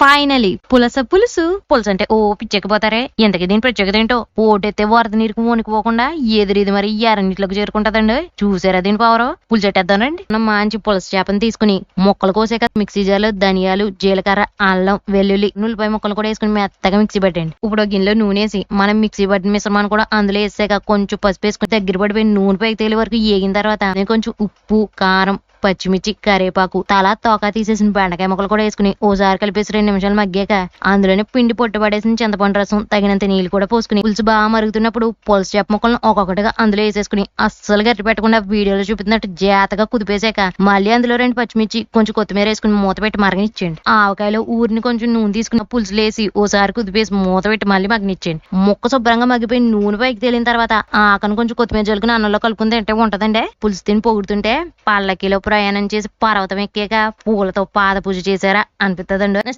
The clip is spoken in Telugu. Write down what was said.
ఫైనలీ పులస పులుసు. పులుసు అంటే ఓ పిచ్చెక్కిపోతారే. ఇంతకీ దీని ప్రత్యేకత ఏంటో ఓటెత్తే వరద నీరుకు వణికిపోకుండా ఎదురిది మరి ఎర్రనీటిలోకి చేరుకుంటదండి. చూసారా దీని పవర్? పులుసు పెట్టేద్దానండి మనం మంచి పులస చేపని తీసుకుని ముక్కలు కోసాక మిక్సీ జార్లో ధనియాలు జీలకర్ర అల్లం వెల్లుల్లి నుల్లిపాయ ముక్కలు కూడా వేసుకుని మెత్తగా మిక్సీ పెట్టండి ఇప్పుడు గిన్నెలో నూనె వేసి మనం మిక్సీ పట్టిన మిశ్రమాన్ని కూడా అందులో వేసాక కొంచెం పసుపు వేసుకుని దగ్గర పడిపోయి నూనె పైకి తేలి వరకు ఏగిన తర్వాత కొంచెం ఉప్పు కారం పచ్చిమిర్చి కరివేపాకు తల తోక తీసేసిన బెండకాయ ముక్కలు కూడా వేసుకుని ఓసారి కలిపేసి రెండు నిమిషాలు మగ్గాక అందులోనే పిండి పొట్టు పడేసిన చింతపండు రసం తగినంత నీళ్ళు కూడా పోసుకుని పులుసు బాగా మరుగుతున్నప్పుడు పులుసు చేప ముక్కలను ఒక్కొక్కటిగా అందులో వేసేసుకుని అస్సలు గట్టి పెట్టకుండా వీడియోలో చూపిస్తున్నట్టు జాతగా కుదిపేశాక మళ్ళీ అందులో రెండు పచ్చిమిర్చి కొంచెం కొత్తిమీర వేసుకుని మూత పెట్టి మరగనిచ్చేయండి. ఆవకాయలో ఊరిని కొంచెం నూనె తీసుకుని పులుసులు వేసి ఓసారి కుదిపేసి మూత పెట్టి మళ్ళీ మగ్గనిచ్చేయండి. ముక్క శుభ్రంగా మగ్గిపోయి నూనె పైకి తేలిన తర్వాత ఆకను కొంచెం కొత్తిమీర జల్లుకుని అన్నంలో కలుపుకుని తింటే ఉంటదండి. పులుసు తిని పొగుడుతుంటే పల్లకిలో ప్రయాణం చేసి పర్వతం ఎక్కాక పూలతో పాద పూజ చేశారా అనిపిస్తుందండి